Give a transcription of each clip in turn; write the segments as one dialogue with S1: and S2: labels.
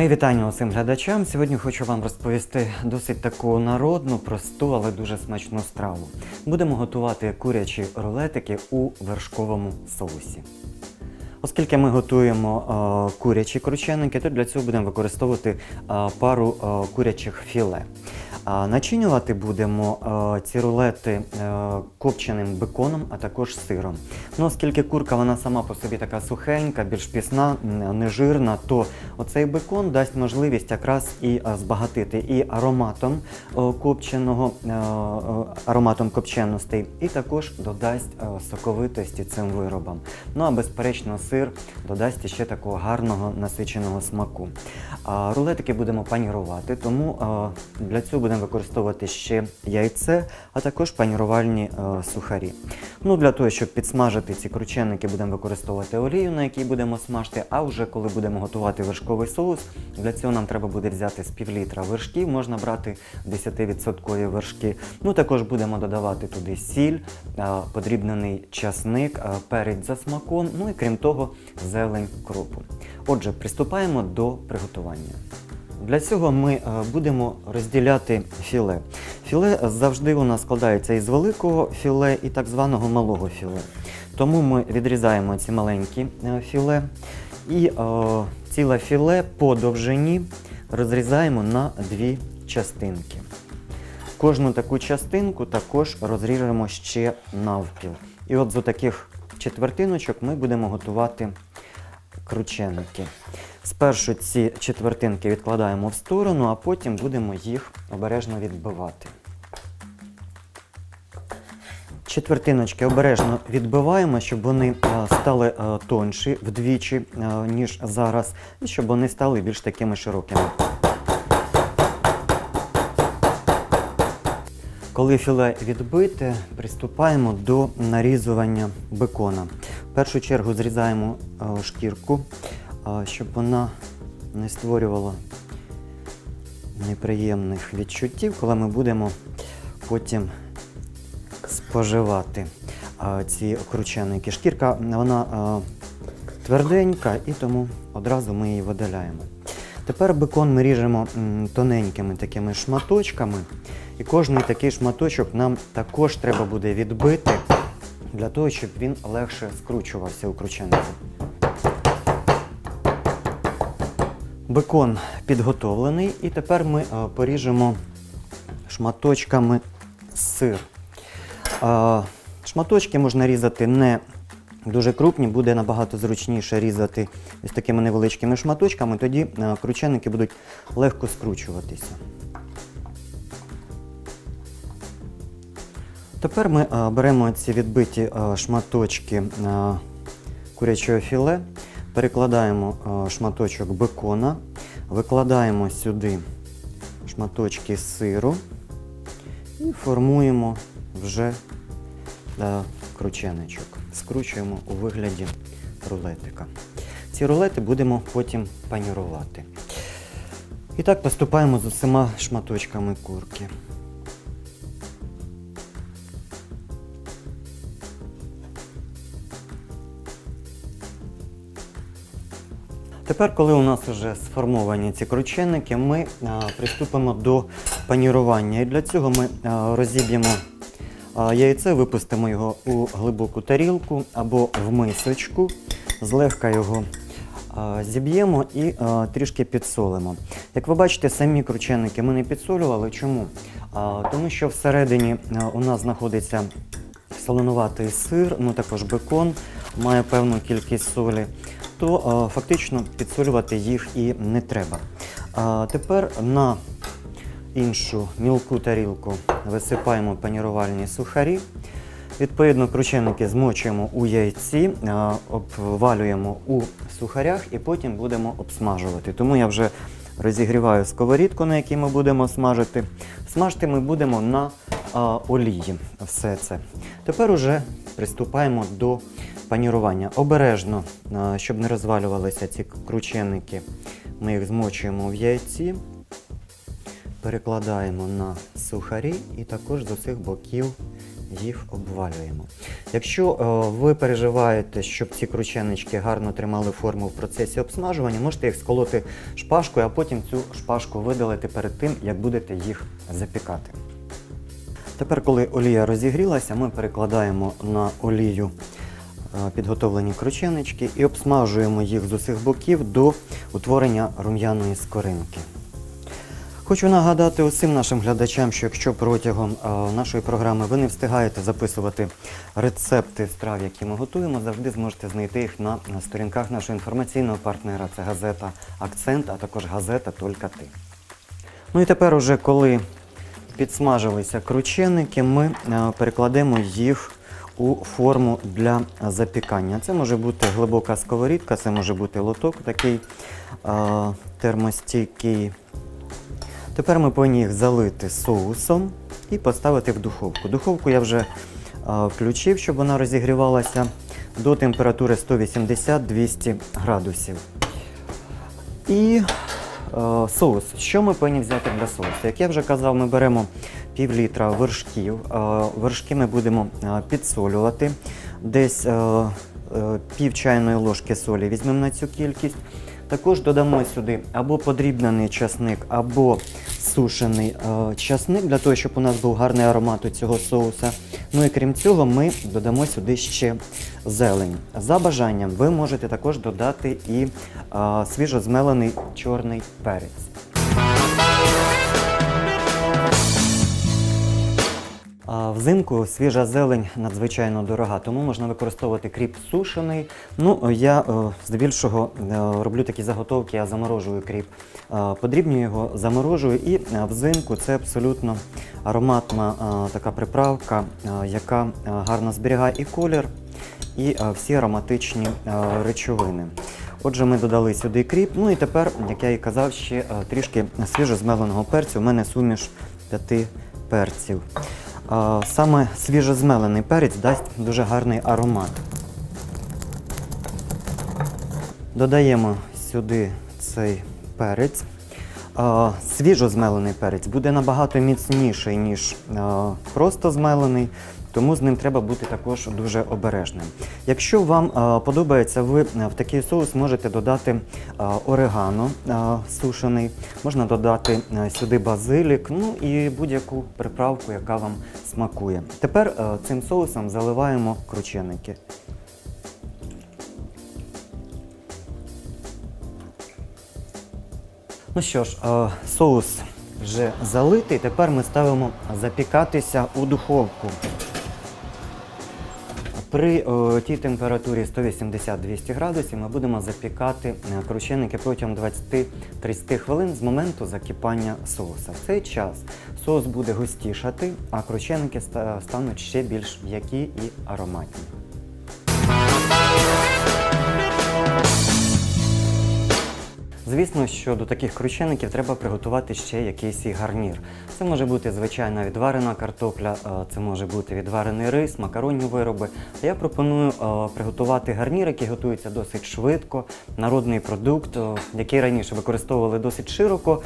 S1: Мої вітання усім глядачам. Сьогодні хочу вам розповісти досить таку народну, просту, але дуже смачну страву. Будемо готувати курячі рулетики у вершковому соусі. Оскільки ми готуємо е, курячі крученики, то для цього будемо використовувати е, пару е, курячих філе. Начинювати будемо е, ці рулети е, копченим беконом, а також сиром. Ну, оскільки курка вона сама по собі така сухенька, більш пісна, нежирна, то оцей бекон дасть можливість якраз і е, збагатити і ароматом копченого, ароматом копченостей, і також додасть соковитості цим виробам. Ну а безперечно, сир додасть ще такого гарного насиченого смаку. Рулетики будемо панірувати, тому для цього будемо використовувати ще яйце, а також панірувальні е, сухарі. Ну, для того, щоб підсмажити ці крученики, будемо використовувати олію, на якій будемо смажити. А вже коли будемо готувати вершковий соус, для цього нам треба буде взяти з півлітра вершків, можна брати 10% вершки. Ну, також будемо додавати туди сіль, е, подрібнений часник, е, перець за смаком, ну і крім того, зелень кропу. Отже, приступаємо до приготування. Для цього ми е, будемо розділяти філе. Філе завжди у нас складається із великого філе і так званого малого філе. Тому ми відрізаємо ці маленькі е, філе і е, ціле філе по довжині розрізаємо на дві частинки. Кожну таку частинку також розріжемо ще навпіл. І от з таких четвертиночок ми будемо готувати крученики. Спершу ці четвертинки відкладаємо в сторону, а потім будемо їх обережно відбивати. Четвертиночки обережно відбиваємо, щоб вони е, стали е, тонші вдвічі, е, ніж зараз, і щоб вони стали більш такими широкими. Коли філе відбите, приступаємо до нарізування бекона. В першу чергу зрізаємо шкірку, щоб вона не створювала неприємних відчуттів, коли ми будемо потім споживати ці крученики. Шкірка вона тверденька і тому одразу ми її видаляємо. Тепер бекон ми ріжемо тоненькими такими шматочками. І кожний такий шматочок нам також треба буде відбити для того, щоб він легше скручувався у крученику. Бекон підготовлений, і тепер ми е, поріжемо шматочками сир. Е, Шматочки можна різати не дуже крупні, буде набагато зручніше різати ось такими невеличкими шматочками, тоді е, крученики будуть легко скручуватися. Тепер ми беремо ці відбиті шматочки курячого філе, перекладаємо е, шматочок бекона, викладаємо сюди шматочки сиру і формуємо вже е, крученичок. Скручуємо у вигляді рулетика. Ці рулети будемо потім панірувати. І так поступаємо з усіма шматочками курки. Тепер, коли у нас вже сформовані ці крученики, ми а, приступимо до панірування. І для цього ми а, розіб'ємо а, яйце, випустимо його у глибоку тарілку або в мисочку, злегка його зіб'ємо і а, трішки підсолимо. Як ви бачите, самі крученики ми не підсолювали. Чому? А, тому що всередині у нас знаходиться солонуватий сир, ну також бекон має певну кількість солі, то фактично підсолювати їх і не треба. Тепер на іншу мілку тарілку висипаємо панірувальні сухарі. Відповідно, крученики змочуємо у яйці, обвалюємо у сухарях і потім будемо обсмажувати. Тому я вже розігріваю сковорідку, на якій ми будемо смажити. Смажити ми будемо на олії все це. Тепер уже приступаємо до панірування. Обережно, щоб не розвалювалися ці крученики, ми їх змочуємо в яйці, перекладаємо на сухарі і також з усіх боків їх обвалюємо. Якщо е, ви переживаєте, щоб ці крученички гарно тримали форму в процесі обсмажування, можете їх сколоти шпажкою, а потім цю шпажку видалити перед тим, як будете їх запікати. Тепер, коли олія розігрілася, ми перекладаємо на олію е, підготовлені крученички і обсмажуємо їх з усіх боків до утворення рум'яної скоринки. Хочу нагадати усім нашим глядачам, що якщо протягом е, нашої програми ви не встигаєте записувати рецепти страв, які ми готуємо, завжди зможете знайти їх на, на сторінках нашого інформаційного партнера. Це газета Акцент, а також газета Тільки ти. Ну і тепер, уже коли підсмажилися крученики, ми е, перекладемо їх у форму для запікання. Це може бути глибока сковорідка, це може бути лоток такий е, термостійкий. Тепер ми повинні їх залити соусом і поставити в духовку. Духовку я вже е, включив, щоб вона розігрівалася до температури 180-200 градусів. І соус. Що ми повинні взяти для соусу? Як я вже казав, ми беремо пів літра вершків. Е, вершки ми будемо е, підсолювати. Десь е, е, пів чайної ложки солі візьмемо на цю кількість. Також додамо сюди або подрібнений часник, або сушений е, часник, для того, щоб у нас був гарний аромат у цього соуса. Ну і крім цього, ми додамо сюди ще зелень. За бажанням ви можете також додати і е, свіжозмелений чорний перець. Взимку свіжа зелень надзвичайно дорога, тому можна використовувати кріп сушений. Ну, я е, здебільшого е, роблю такі заготовки, я заморожую кріп. Е, подрібнюю його, заморожую і взимку це абсолютно ароматна така приправка, яка гарно зберігає і колір, і всі ароматичні речовини. Отже, ми додали сюди кріп. Ну і тепер, як я і казав, ще трішки свіжозмеленого перцю. У мене суміш п'яти перців. Саме свіжозмелений перець дасть дуже гарний аромат. Додаємо сюди цей перець. Свіжозмелений перець буде набагато міцніший, ніж просто змелений, тому з ним треба бути також дуже обережним. Якщо вам подобається, ви в такий соус можете додати орегано сушений, можна додати сюди базилік, ну і будь-яку приправку, яка вам смакує. Тепер цим соусом заливаємо крученики. Ну що ж, е, соус вже залитий. Тепер ми ставимо запікатися у духовку. При е, тій температурі 180-200 градусів ми будемо запікати е, крученики протягом 20-30 хвилин з моменту закипання соуса. В цей час соус буде густішати, а крученики ста- стануть ще більш м'які і ароматні. Звісно, що до таких кручеників треба приготувати ще якийсь гарнір. Це може бути звичайна відварена картопля, е, це може бути відварений рис, макаронні вироби. А я пропоную е, приготувати гарнір, який готується досить швидко, народний продукт, е, який раніше використовували досить широко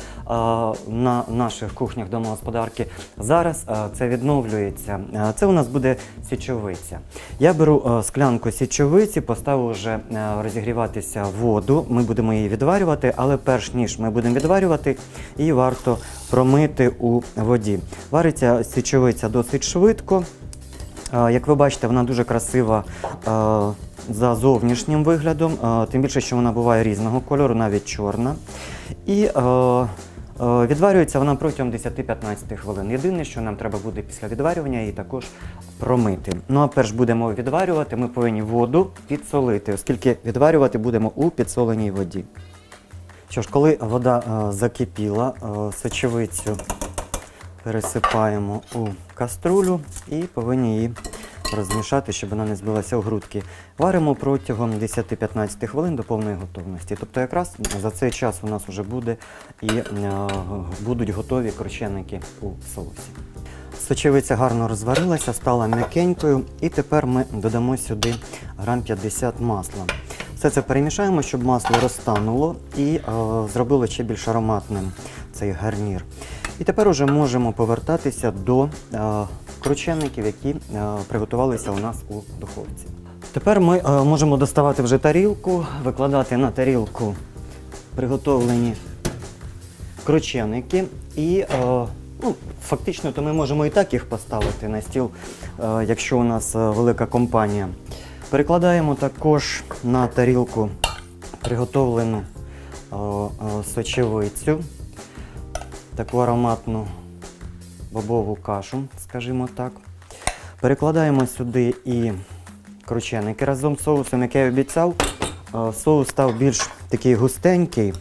S1: на наших кухнях домогосподарки. Зараз це відновлюється. Це у нас буде січовиця. Я беру склянку січовиці, поставив вже розігріватися воду. Ми будемо її відварювати, але перш ніж ми будемо відварювати, її варто промити у воді. Вариться січовиця досить швидко. Як ви бачите, вона дуже красива за зовнішнім виглядом, тим більше, що вона буває різного кольору, навіть чорна. І відварюється вона протягом 10-15 хвилин. Єдине, що нам треба буде після відварювання її також промити. Ну а перш будемо відварювати, ми повинні воду підсолити, оскільки відварювати будемо у підсоленій воді. Що ж, коли вода е, закипіла, е, сочевицю пересипаємо у каструлю і повинні її розмішати, щоб вона не збилася у грудки. Варимо протягом 10-15 хвилин до повної готовності. Тобто якраз за цей час у нас вже буде і е, будуть готові крученики у соусі. Сочевиця гарно розварилася, стала м'якенькою, і тепер ми додамо сюди грам 50 масла. Все це перемішаємо, щоб масло розтануло і е, зробило ще більш ароматним цей гарнір. І тепер уже можемо повертатися до е, кручеників, які е, приготувалися у нас у духовці. Тепер ми е, можемо доставати вже тарілку, викладати на тарілку приготовлені крученики і е, ну, фактично то ми можемо і так їх поставити на стіл, якщо у нас велика компанія. Перекладаємо також на тарілку приготовлену сочевицю, таку ароматну бобову кашу, скажімо так. Перекладаємо сюди і крученики разом з соусом, як я обіцяв. Соус став більш такий густенький,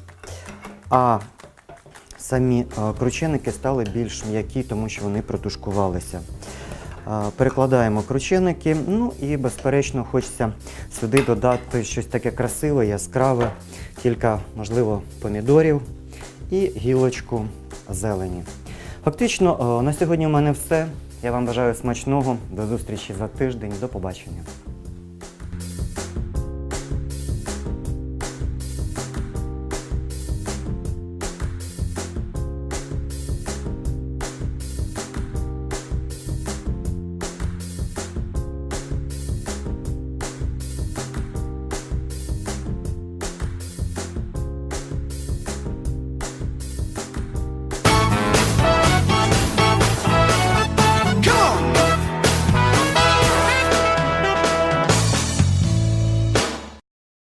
S1: а самі крученики стали більш м'які, тому що вони протушкувалися. Перекладаємо крученики, ну і безперечно хочеться сюди додати щось таке красиве, яскраве, кілька, можливо, помідорів і гілочку зелені. Фактично, е, на сьогодні в мене все. Я вам бажаю смачного. До зустрічі за тиждень. До побачення.